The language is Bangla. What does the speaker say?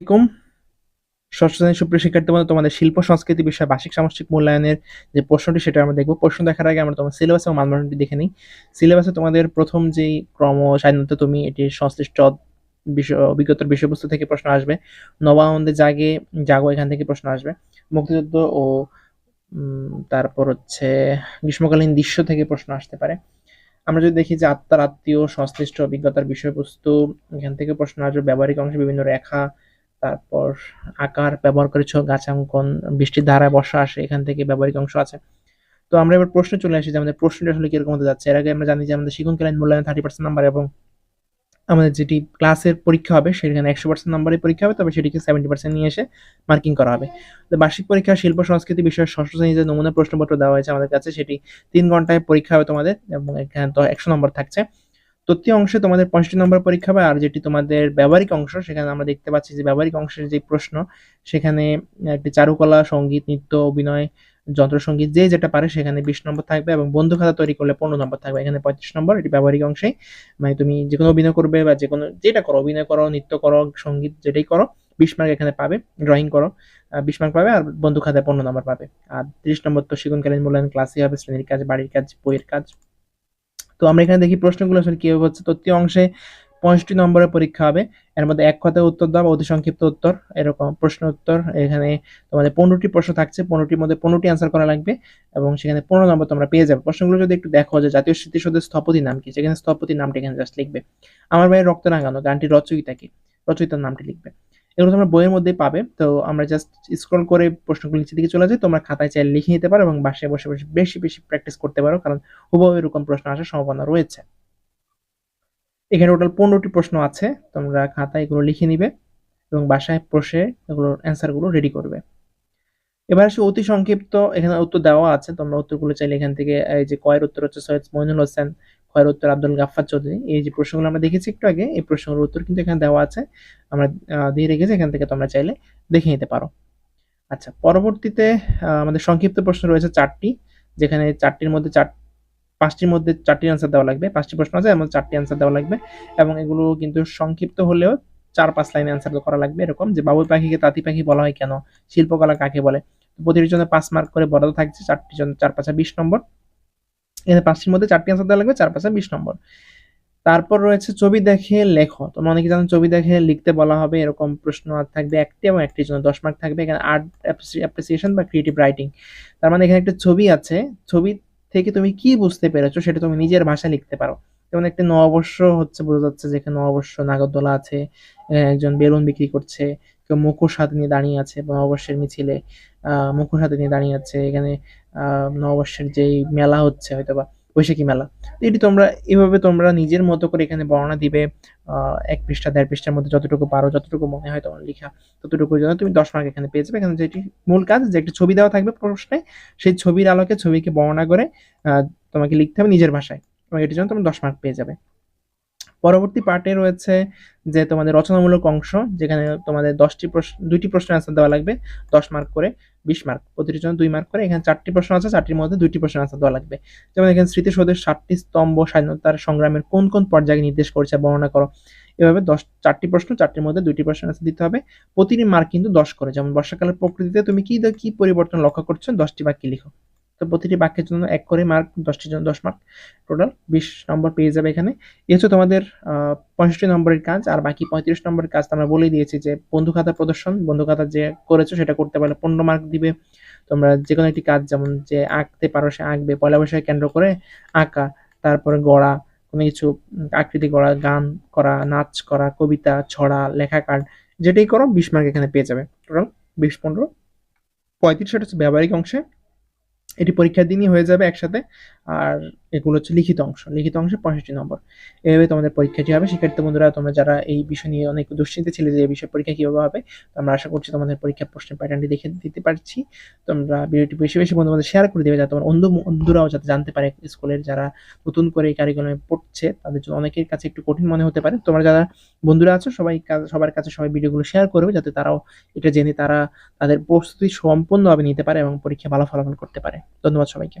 আলাইকুম। ষষ্ঠ সুপ্রিয় শিক্ষার্থী বন্ধু, তোমাদের শিল্প, সংস্কৃতি বিষয়ে বার্ষিক সামষ্টিক মূল্যায়নের যে প্রশ্নটি, সেটা আমরা দেখব। প্রশ্ন দেখার আগে আমরা তোমার সিলেবাস এবং মানদণ্ডটি দেখে নিই। সিলেবাসে তোমাদের প্রথম যেই ক্রম সাধারণত তুমি, এটি সংশ্লিষ্ট বিষয়, অভিজ্ঞতার বিষয়বস্তু থেকে প্রশ্ন আসবে। নবানন্দে জাগে, জাগো, এখান থেকে প্রশ্ন আসবে। মুক্তিযুদ্ধ ও তারপর হচ্ছে গ্রীষ্মকালীন দৃশ্য থেকে প্রশ্ন আসতে পারে। আমরা যদি দেখি যে আত্মার আত্মীয়, সংশ্লিষ্ট অভিজ্ঞতার বিষয়বস্তু, এখান থেকে প্রশ্ন আসবে। ব্যবহারিক অংশে বিভিন্ন রেখা তারপর আকার ব্যবহার করেছ গাছাঙ্কন বৃষ্টির ধারায় বর্ষা আসে, এখান থেকে ব্যবহারিক অংশ আছে। তো আমরা এবার প্রশ্ন চলে আসি যে আমাদের প্রশ্নটা আসলে কীরকম হতে যাচ্ছে। এর আগে আমরা জানি যে আমাদের শিক্ষণকালীন মূল্যায়ন থার্টি পার্সেন্ট নাম্বার এবং আমাদের যেটি ক্লাসের পরীক্ষা হবে, সেখানে একশো পার্সেন্ট নাম্বারের পরীক্ষা হবে, তবে সেটিকে সেভেন্টি পার্সেন্ট নিয়ে এসে মার্কিং করা হবে। তো বার্ষিক পরীক্ষা, শিল্প, সংস্কৃতি বিষয়ে ষষ্ঠ শ্রেণি যে নমুনা প্রশ্নপত্র দেওয়া হয়েছে আমাদের কাছে। সেটি তিন ঘন্টায় পরীক্ষা হবে তোমাদের এবং এখানে তো একশো নম্বর থাকছে। তৃতীয় অংশে তোমাদের পঁয়ষট্টি নম্বর পরীক্ষা হবে আর যেটি তোমাদের ব্যবহারিক অংশ, সেখানে আমরা দেখতে পাচ্ছি যে ব্যবহারিক অংশের যে প্রশ্ন, সেখানে একটি চারুকলা, সংগীত, নৃত্য, অভিনয়, যন্ত্রসঙ্গীত, যে যেটা পারে সেখানে বিশ নম্বর থাকবে এবং বন্ধু খাতা তৈরি করলে পনেরো নম্বর থাকবে। এখানে পঁয়ত্রিশ নম্বর, এটি ব্যবহারিক অংশে। মানে তুমি যে কোনো অভিনয় করবে বা যে কোনো যেটা করো, অভিনয় করো, নৃত্য করো, সংগীত যেটাই করো, বিশ মার্ক এখানে পাবে ড্রয়িং করো বিশ মার্ক পাবে আর বন্ধু খাতায় পনেরো নম্বর পাবে। আর তিরিশ নম্বর তো শিক্ষণকালীন মূল্যায়ন ক্লাসই হবে, শ্রেণির কাজ, বাড়ির কাজ, বইয়ের কাজ। তো আমরা এখানে দেখি প্রশ্নগুলো আসলে কীভাবে হচ্ছে। তৃতীয় অংশে পঁয়ষট্টি নম্বরের পরীক্ষা হবে। এর মধ্যে এক কথায় উত্তর দাও অতি সংক্ষিপ্ত উত্তর। এরকম প্রশ্ন উত্তর। এখানে তোমাদের পনেরোটি প্রশ্ন থাকছে। পনেরোটির মধ্যে পনেরোটি অ্যান্সার করা লাগবে এবং সেখানে পনেরো নম্বর তোমরা পেয়ে যাবে। প্রশ্নগুলো যদি একটু দেখো যে জাতীয় স্মৃতিসৌধের স্থপতির নাম কি, সেখানে স্থপতির নামটি এখানে জাস্ট লিখবে। আমার ভাইয়ের রক্ত রাঙানো গানটি রচয়িতা কি? রচয়িতার নামটি লিখবে। এগুলো তোমরা বইয়ের মধ্যেই পাবে। তো আমরা জাস্ট স্ক্রল করে প্রশ্নগুলো নিচে দিকে চলে যাই তোমরা খাতায় চাইলে লিখে নিতে পারো এবং বাসায় বসে বসে বেশি বেশি প্র্যাকটিস করতে পারো, কারণ হুবহু এরকম প্রশ্ন আসার সম্ভাবনা রয়েছে। এখানে টোটাল পনেরোটি প্রশ্ন আছে। তোমরা খাতায় এগুলো লিখে নিবে এবং বাসায় বসে এগুলোর অ্যান্সারগুলো রেডি করবে। এবার আসে অতি সংক্ষিপ্ত। এখানে উত্তর দেওয়া আছে। তোমরা উত্তরগুলো চাইলে এখান থেকে, এই যে কয়ের উত্তর হচ্ছে সৈয়দ মইনুল হোসেন। খয়ের উত্তর আব্দুল গাফফার চৌধুরী। এই যে প্রশ্নগুলো আমরা দেখেছি একটু আগে, এই প্রশ্নগুলোর উত্তর কিন্তু এখানে দেওয়া আছে। আমরা দিয়ে রেখেছি, এখান থেকে তোমরা চাইলে দেখে নিতে পারো। আচ্ছা পরবর্তীতে আমাদের সংক্ষিপ্ত প্রশ্ন রয়েছে চারটি, যেখানে চারটির মধ্যে চার, পাঁচটির মধ্যে চারটি আনসার দেওয়া লাগবে। পাঁচটি প্রশ্ন আছে এমন চারটি আনসার দেওয়া লাগবে। এবং এগুলো কিন্তু সংক্ষিপ্ত হলেও চার, পাঁচ লাইনে আনসার করা লাগবে এরকম। যে বাবুই পাখিকে তাঁতি পাখি বলা হয় কেন? শিল্পকলা কাকে বলে? প্রতিটির জন্য পাঁচ মার্ক করে বরাদ্দ থাকছে। চারটি জন্য চার, পাঁচা বিশ নম্বর। এখানে পাঁচটির মধ্যে চারটি আনসার দেওয়া লাগবে, চার পাঁচা বিশ নম্বর। তারপর রয়েছে ছবি দেখে লেখো। তোমরা অনেকে জানো ছবি দেখে লিখতে বলা হবে, এরকম প্রশ্ন থাকবে একটি এবং একটির জন্য দশ মার্ক থাকবে। এখানে আর্ট অ্যাপ্রিসিয়েশন বা ক্রিয়েটিভ রাইটিং তার মানে এখানে একটা ছবি আছে, ছবি থেকে তুমি কি বুঝতে পেরেছ সেটা তুমি নিজের ভাষায় লিখতে পারো। যেমন একটি নববর্ষ হচ্ছে, বোঝা যাচ্ছে যে এখানে নববর্ষ, নাগরদোলা আছে একজন বেলুন বিক্রি করছে কেউ মুখোশ হাতে নিয়ে দাঁড়িয়ে আছে নববর্ষের মিছিলে মুখোশ হাতে নিয়ে দাঁড়িয়ে আছে, এখানে নববর্ষের যেই মেলা হচ্ছে হয়তো বা বৈশাখী মেলা। এটি তোমরা, এভাবে তোমরা নিজের মতো করে এখানে বর্ণনা দিবে এক পৃষ্ঠা, দেড় পৃষ্ঠার মধ্যে যতটুকু পারো, যতটুকু মনে হয় তোমার লেখা ততটুকু জন্য তুমি দশ মার্ক এখানে পেয়ে যাবে। এখানে যেটি মূল কাজ, যে একটি ছবি দেওয়া থাকবে প্রশ্নে, সেই ছবির আলোকে ছবিকে বর্ণনা করে তোমাকে লিখতে হবে নিজের ভাষায় এবং এটির জন্য তুমি দশ মার্ক পেয়ে যাবে। পরবর্তী পার্টে রয়েছে যে তোমাদের রচনামূলক অংশ, যেখানে তোমাদের দশটি প্রশ্ন, দুইটি প্রশ্নের আনসার দেওয়া লাগবে, দশ মার্ক করে, বিশ মার্ক প্রতিটি জন্য দুই মার্ক করে, এখানে চারটি প্রশ্ন আছে, চারটির মধ্যে দুইটি প্রশ্নের আনসার দেওয়া লাগবে। যেমন এখানে স্মৃতিসৌধের সাতটি স্তম্ভ স্বাধীনতার সংগ্রামের কোন কোন পর্যায়ে নির্দেশ করছে বর্ণনা করো। এভাবে দশ, চারটি প্রশ্ন, চারটির মধ্যে দুইটি প্রশ্ন আনসার দিতে হবে, প্রতিটি মার্ক কিন্তু দশ করে। যেমন বর্ষাকালের প্রকৃতিতে তুমি কি কি পরিবর্তন লক্ষ্য করছ, দশটি বাক্যে লিখো। তো প্রতিটি বাক্যের জন্য এক করে মার্ক দশটি জন্য দশ মার্ক টোটাল বিশ নম্বর পেয়ে যাবে এখানে। এই হচ্ছে তোমাদের পঁয়ষট্টি নম্বরের কাজ, আর বাকি পঁয়ত্রিশ নম্বরের কাজ আমরা বলে দিয়েছি যে বন্ধু খাতা প্রদর্শন, বন্ধু খাতা যে করেছ সেটা করতে পারলে পনেরো মার্ক দিবে। তোমরা যে কোনো একটি কাজ, যেমন যে আঁকতে পারো সে আঁকবে, পয়লা বৈশাখ কেন্দ্র করে আঁকা, তারপরে গড়া, কোনো কিছু আকৃতি করা গান করা, নাচ করা, কবিতা, ছড়া, লেখা কার্ড, যেটাই করো বিশ মার্ক এখানে পেয়ে যাবে। টোটাল বিশ, পনেরো, পঁয়ত্রিশ হচ্ছে ব্যবহারিক অংশে। এটি পরীক্ষার দিনই হয়ে যাবে একসাথে। আর এগুলো হচ্ছে লিখিত অংশ। লিখিত অংশে পঁয়ষট্টি নম্বর। এভাবে তোমাদের পরীক্ষাটি হবে, শিক্ষার্থী বন্ধুরা, তোমরা যারা এই বিষয় নিয়ে অনেক দুশ্চিন্তা ছিলে যে এই বিষয়ে পরীক্ষা কীভাবে হবে আমরা আশা করছি তোমাদের পরীক্ষার প্রশ্নের প্যাটার্নটি দেখে দিতে পারছি। তোমরা ভিডিওটি বেশি বেশি বন্ধুদের শেয়ার করে দেবে, যাতে তোমার অন্ধ বন্ধুরাও যাতে জানতে পারে স্কুলের যারা নতুন করে এই কারিকুলামে পড়ছে, তাদের জন্য অনেকের কাছে একটু কঠিন মনে হতে পারে। তোমরা যারা বন্ধুরা আছো, সবাই সবার কাছে সবাই ভিডিওগুলো শেয়ার করবে, যাতে তারাও এটা জেনে তারা তাদের প্রস্তুতি সম্পূর্ণভাবে নিতে পারে এবং পরীক্ষা ভালো ফলাফল করতে পারে। ধন্যবাদ সবাইকে।